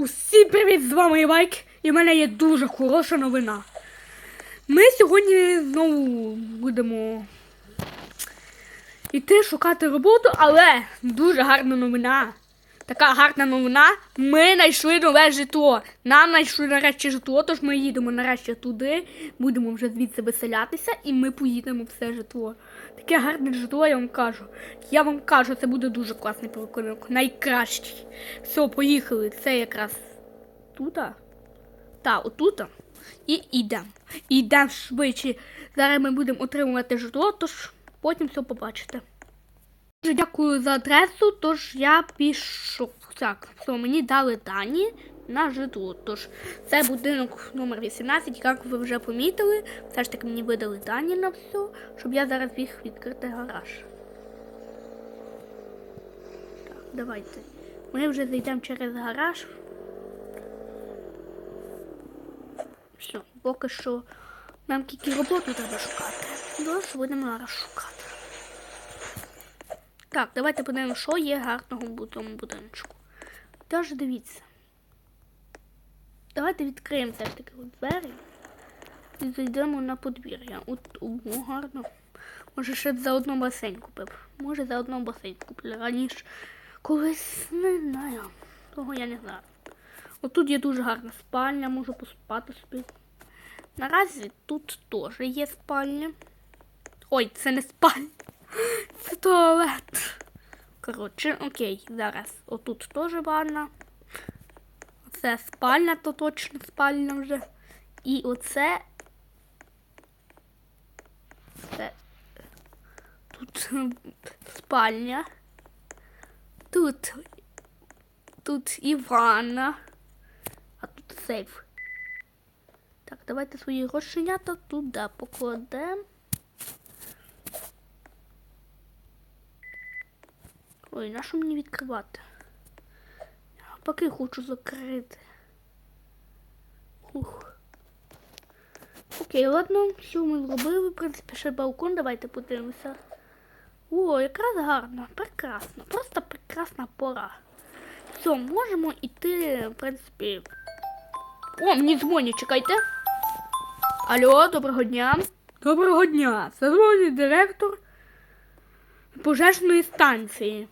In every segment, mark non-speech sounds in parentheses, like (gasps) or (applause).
Усім привіт! З вами Івайк, і в мене є дуже хороша новина. Ми сьогодні знову будемо йти шукати роботу, але дуже гарна новина. Така гарна новина. Ми знайшли нове житло. Нам знайшли нарешті житло, тож ми їдемо нарешті туди, будемо вже звідси виселятися, і ми поїдемо в це житло. Таке гарне житло, я вам кажу. Я вам кажу, це буде дуже класний прикольник. Найкращий. Все, поїхали. Це якраз тут. Та, отут. І йдемо. Йдемо швидше. Зараз ми будемо отримувати житло, тож потім все побачите. Дуже дякую за адресу, тож я пішов. Так, все, мені дали дані на житло. Тож це будинок номер 18, як ви вже помітили. Все ж таки мені видали дані на все, щоб я зараз міг відкрити гараж. Так, давайте. Ми вже зайдемо через гараж. Все, поки що нам тільки роботу треба шукати. Тож будемо зараз шукати. Так, давайте подивимося, що є гарного в цьому будиночку. Тож дивіться. Давайте відкриємо все ж таки двері і зайдемо на подвір'я. От ого, гарно. Може ще б за одну басейн купив. Може за одну басейн купив. Раніше колись не знаю. Того я не знаю. Отут є дуже гарна спальня, можу поспати собі. Наразі тут теж є спальня. Ой, це не спальня. Це туалет. Коротше, окей, зараз. Отут теж ванна. Оце спальня, то точно спальня вже. І оце. Це. Тут спальня. Тут. Тут і ванна. А тут сейф. Так, давайте свої грошенята туди покладемо. Ой, на що мені відкривати? Поки хочу закрити. Ух. Окей, ладно, все ми зробили. В принципі, ще балкон, давайте подивимося. О, якраз гарно, прекрасно. Просто прекрасна пора. Все, можемо йти, в принципі. О, мені дзвонять, чекайте. Алло, доброго дня. Доброго дня. Це дзвонить директор пожежної станції.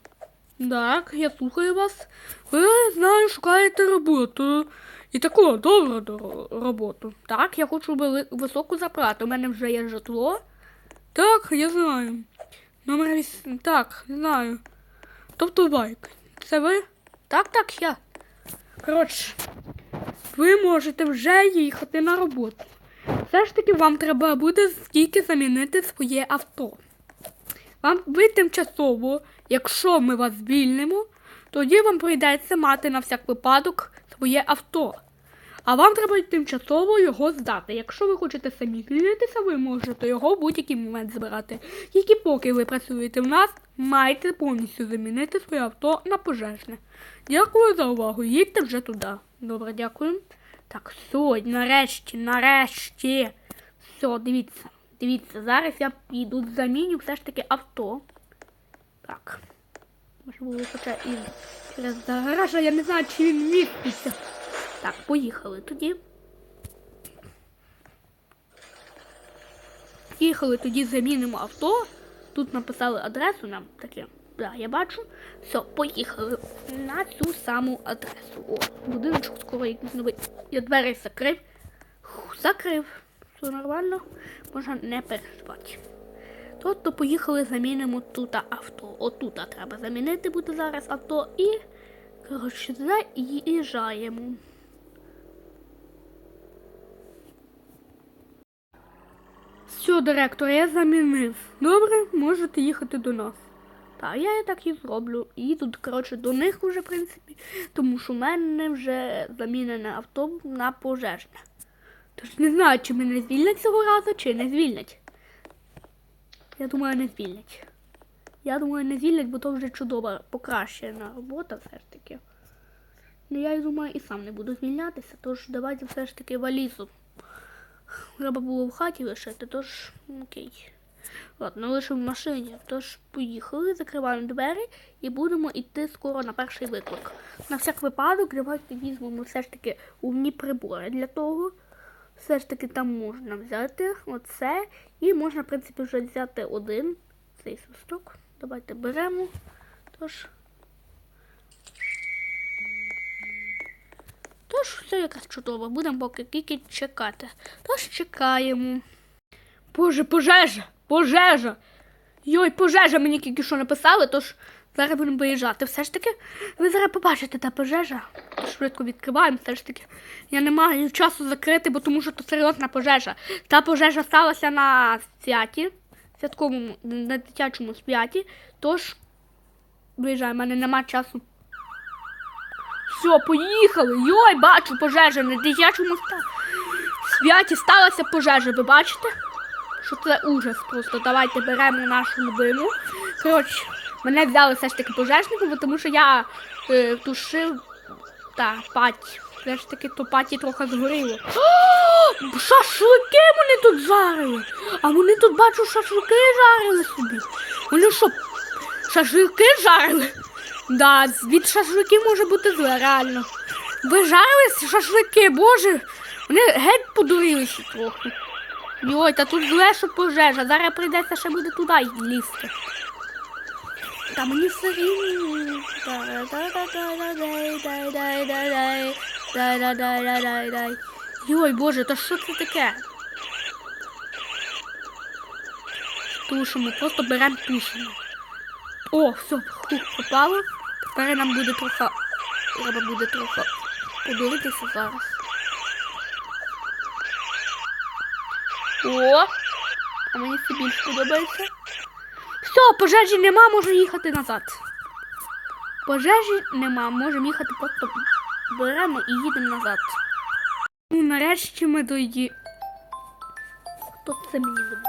Так, я слухаю вас. Ви знаю, шукаєте роботу. І таку добру роботу. Так, я хочу високу зарплату. У мене вже є житло. Так, я знаю. Номер вісім. Так, знаю. Тобто байк. Це ви? Так, так, я. Коротше, ви можете вже їхати на роботу. Все ж таки вам треба буде тільки замінити своє авто. Вам ви тимчасово, якщо ми вас звільнимо, тоді вам прийдеться мати на всяк випадок своє авто. А вам треба тимчасово його здати. Якщо ви хочете самі звільнитися, ви можете його в будь-який момент збирати. Тільки поки ви працюєте в нас, маєте повністю замінити своє авто на пожежне. Дякую за увагу. Їдьте вже туди. Добре, дякую. Так, все, нарешті, нарешті. Все, дивіться. Дивіться, зараз я піду заміню все ж таки авто. Так. Може було хоча і через гараж, я не знаю, чи він міститься. Так, поїхали тоді. Їхали тоді замінимо авто. Тут написали адресу нам таке. Да, я бачу. Все, поїхали на цю саму адресу. О, будиночок скоро якийсь новий. Я двері закрив. Закрив. Все нормально, можна не переживати. Тобто поїхали, замінимо тут авто. Отут треба замінити буде зараз авто і коротше заїжджаємо. Все, директор, я замінив. Добре, можете їхати до нас. Так, я так і зроблю. Їду, коротше, до них вже, в принципі, тому що в мене вже замінене авто на пожежне. Тож не знаю, чи мене звільнять цього разу, чи не звільнять. Я думаю, не звільнять. Я думаю, не звільнять, бо то вже чудова покращена робота все ж таки. Ну я думаю, і сам не буду звільнятися, тож давайте все ж таки валізу. Треба було в хаті лишити, тож окей. Ладно, лише в машині. Тож поїхали, закриваємо двері і будемо йти скоро на перший виклик. На всяк випадок, давайте візьмемо все ж таки умні прибори для того. Все ж таки там можна взяти оце. І можна, в принципі, вже взяти один цей свисток. Давайте беремо. Тож. Тож все якраз чудово. Будемо поки тільки чекати. Тож чекаємо. Боже, пожежа! Пожежа! Йой, пожежа мені тільки що написали, тож зараз будемо виїжджати. Все ж таки, ви зараз побачите та пожежа. Швидко відкриваємо, все ж таки. Я не маю часу закрити, бо тому що то серйозна пожежа. Та пожежа сталася на святі, святковому, на дитячому святі. Тож виїжджаємо, в мене нема часу. Все, поїхали. Йой, бачу пожежа на дитячому святі сталася пожежа, ви бачите? Що це ужас просто. Давайте беремо нашу любиму. Коротше, мене взяли все ж таки пожежником, тому що я е, тушив та паті. Все ж таки то паті трохи згоріло. О, шашлики вони тут жарили. А вони тут бачу шашлики жарили собі. Вони що, шашлики жарили? Да, від шашликів може бути зле, реально. Ви жарили шашлики, боже. Вони геть подурилися трохи. Йой, та тут зле, що пожежа. Зараз прийдеться ще буде туди лізти. Та мені все рівно. Дай-дай-дай-дай-дай-дай-дай-дай-дай-дай-дай. Йой, боже, та що це таке? Тушимо, просто беремо тушимо. О, все, хух, попало. Тепер нам буде трохи. Треба буде трохи подивитися зараз. О! А мені це більш подобається. Все, пожежі нема, можу їхати назад. Пожежі нема, можемо їхати просто беремо і їдемо назад. Ну, нарешті ми дойді. Хто це мені дзвонить?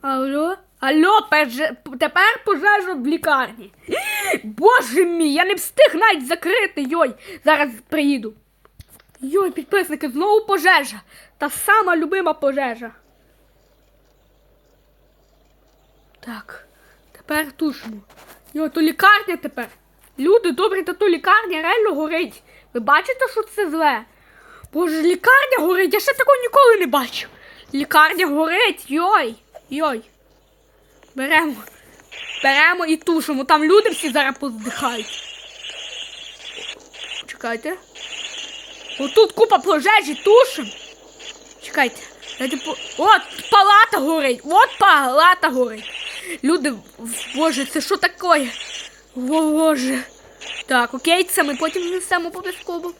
Алло? Алло, пеже... тепер пожежа в лікарні. (gasps) Боже мій, я не встиг навіть закрити. Йой, зараз приїду. Йой, підписники, знову пожежа. Та сама любима пожежа. Так, тепер тушимо. Йой, то лікарня тепер. Люди, добре, та то лікарня реально горить. Ви бачите, що це зле? Боже, лікарня горить, я ще такого ніколи не бачив. Лікарня горить, йой, йой. Беремо. Беремо і тушимо. Там люди всі зараз поздихають. Чекайте. Отут купа пожежі, тушим. Чекайте. От палата горить. От палата горить. Люди, боже, це що таке? Боже. Так, окей, це ми потім внесемо обов'язково.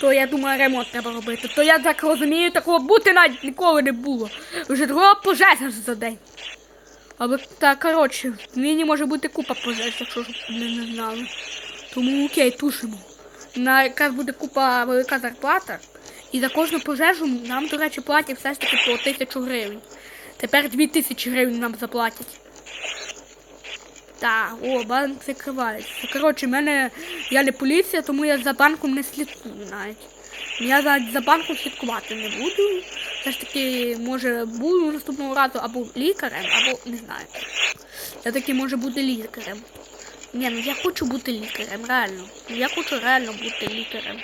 То я думаю, ремонт треба робити. То я так розумію, такого бути навіть ніколи не було. Вже друга пожежа за день. Але так, коротше, мені може бути купа пожеж, якщо ж ви не знали. Тому окей, тушимо. На якраз буде купа велика зарплата. І за кожну пожежу нам, до речі, платять все ж таки по тисячу гривень. Тепер дві тисячі гривень нам заплатять. Так, о, банк закривається. Коротше, мене я не поліція, тому я за банком не слідкую навіть. Я за, за банком слідкувати не буду. Все ж таки, може, буду наступного разу або лікарем, або не знаю. Я таки може бути лікарем. Ні, ну я хочу бути лікарем, реально. Я хочу реально бути лікарем.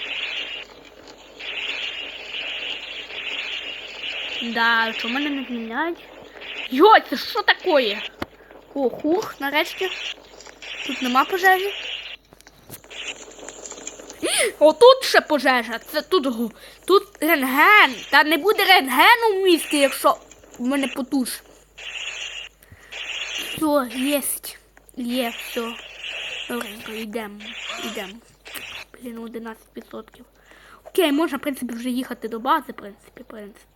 Да, що мене не зміняють? Йой, це що таке? О, хух, нарешті. Тут нема пожежі. Отут ще пожежа. Це тут тут рентген. Та не буде рентгену в місті, якщо в мене потуш. Все, єсть. Є, все. Добренько, йдемо. Йдемо. Блін, 11%. Окей, можна, в принципі, вже їхати до бази, в принципі, в принципі.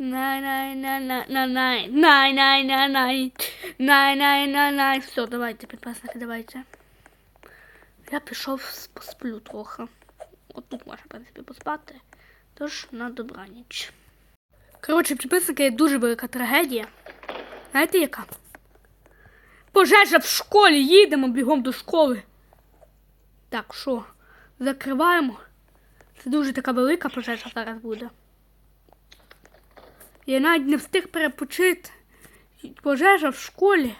Най, най, най, най, най, най, най, най, най. Все, давайте, підписники, давайте. Я пішов посплю трохи. От тут можна, в принципі, поспати. Тож на добраніч. Коротше, підписники, дуже велика трагедія. Знаєте яка? Пожежа в школі, їдемо бігом до школи. Так, що? Закриваємо. Це дуже така велика пожежа зараз буде. Я навіть не встиг перепочити. Пожежа в школі.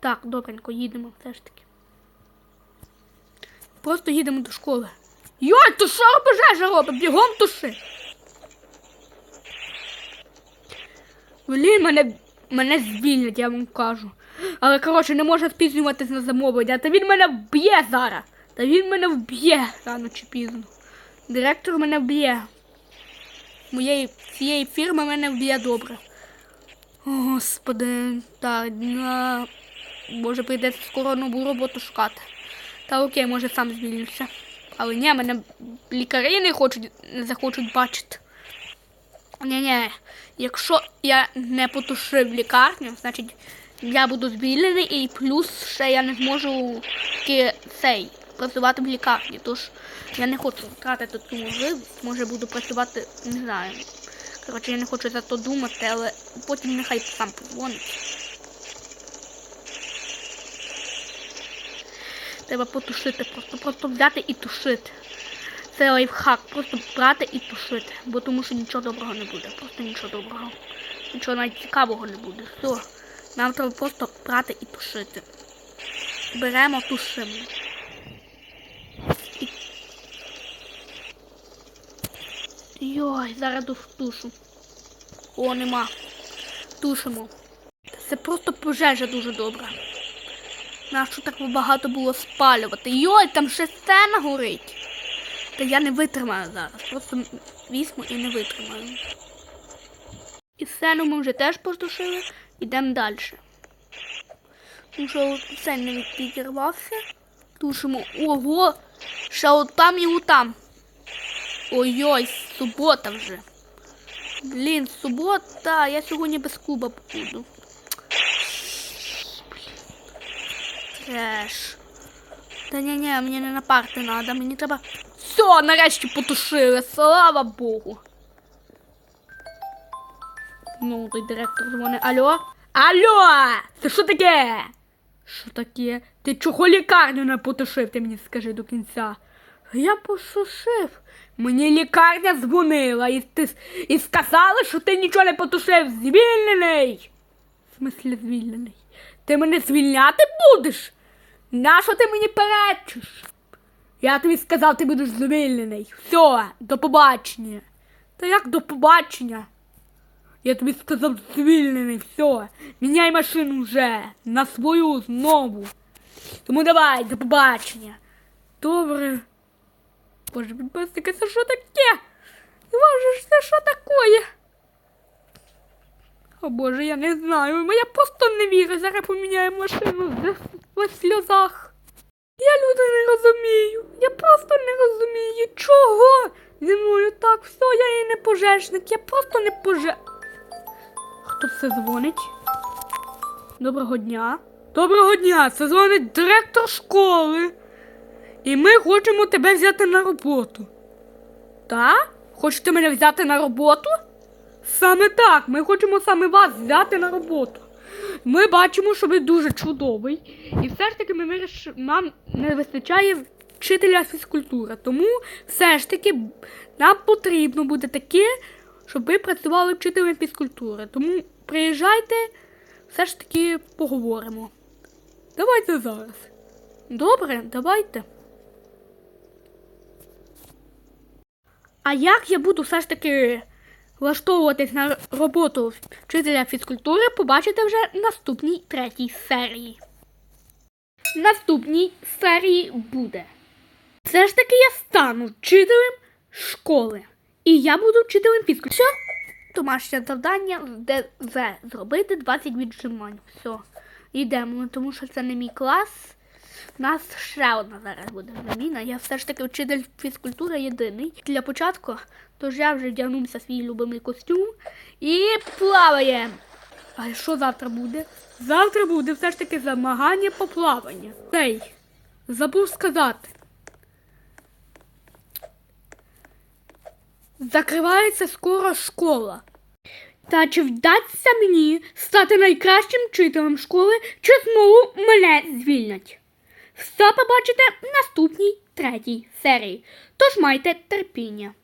Так, добренько, їдемо все ж таки. Просто їдемо до школи. Йой, то що пожежа робить? Бігом туши. Блін, мене, мене звільнять, я вам кажу. Але, коротше, не можна спізнюватись на замовлення. Та він мене вб'є зараз. Та він мене вб'є рано чи пізно. Директор мене вб'є. Моєї цієї фірми мене вб'є добре. О, Господи, так, на... може прийдеться скоро нову роботу шукати. Та окей, може сам звільнюся. Але ні, мене лікарі не хочуть, не захочуть бачити. Ні-ні, якщо я не потушив лікарню, значить я буду звільнений і плюс ще я не зможу цей працювати в лікарні. Тож я не хочу втратити цю можливість. Може буду працювати, не знаю. Коротше, я не хочу за то думати, але потім нехай сам подзвонить. Треба потушити, просто просто взяти і тушити. Це лайфхак, просто брати і тушити, бо тому що нічого доброго не буде, просто нічого доброго. Нічого навіть цікавого не буде. Все. Нам треба просто брати і тушити. Беремо, тушимо. Йой, зараз тушу. О, нема. Тушимо. Це просто пожежа дуже добра. Нащо так багато було спалювати? Йой, там ще сцена горить. Та я не витримаю зараз. Просто візьму і не витримаю. І сцену ми вже теж потушили. Йдемо далі. Тому що не підірвався. Тушимо. Ого! Ще отам і отам. Ой-ой, субота вже. Блін, субота, я сьогодні без клуба буду. Треш. Та ні, ні, мені не на парти треба, мені треба. Все, нарешті потушили, слава Богу. Ну, той директор дзвонить. Алло? Алло! Це що таке? Що таке? Ти чого лікарню не потушив, ти мені скажи до кінця. Я потушив. Мені лікарня дзвонила і, ти, і сказала, що ти нічого не потушив. Звільнений. В смислі звільнений? Ти мене звільняти будеш? Нащо ти мені перечиш? Я тобі сказав, ти будеш звільнений. Все, до побачення. Та як до побачення? Я тобі сказав звільнений, все. Міняй машину вже. На свою знову. Тому давай, до побачення. Добре. Боже, підписники, це що таке? Боже, це що таке? О Боже, я не знаю. Я просто не вірю. Зараз поміняю машину в- сльозах. Я люди не розумію. Я просто не розумію, чого зі мною так. Все, я і не пожежник. Я просто не поже. Хто це дзвонить? Доброго дня. Доброго дня! Це дзвонить директор школи. І ми хочемо тебе взяти на роботу. Та? Хочете мене взяти на роботу? Саме так, ми хочемо саме вас взяти на роботу. Ми бачимо, що ви дуже чудовий, і все ж таки ми виріш... нам не вистачає вчителя фізкультури. Тому все ж таки нам потрібно буде таке, щоб ви працювали вчителем фізкультури. Тому приїжджайте, все ж таки поговоримо. Давайте зараз. Добре, давайте. А як я буду все ж таки влаштовуватись на роботу вчителя фізкультури, побачите вже в наступній третій серії. Наступній серії буде. Все ж таки я стану вчителем школи. І я буду вчителем фізкультури. Все, домашнє завдання ДЗ. Зробити 20 віджимань. Все. Йдемо, тому що це не мій клас. У нас ще одна зараз буде заміна. Я все ж таки вчитель фізкультури єдиний. Для початку, тож я вже вдягнувся свій любимий костюм і плаваємо. А що завтра буде? Завтра буде все ж таки змагання по плаванню. Цей, забув сказати. Закривається скоро школа. Та чи вдасться мені стати найкращим вчителем школи, чи знову мене звільнять? Все побачите в наступній третій серії. Тож майте терпіння.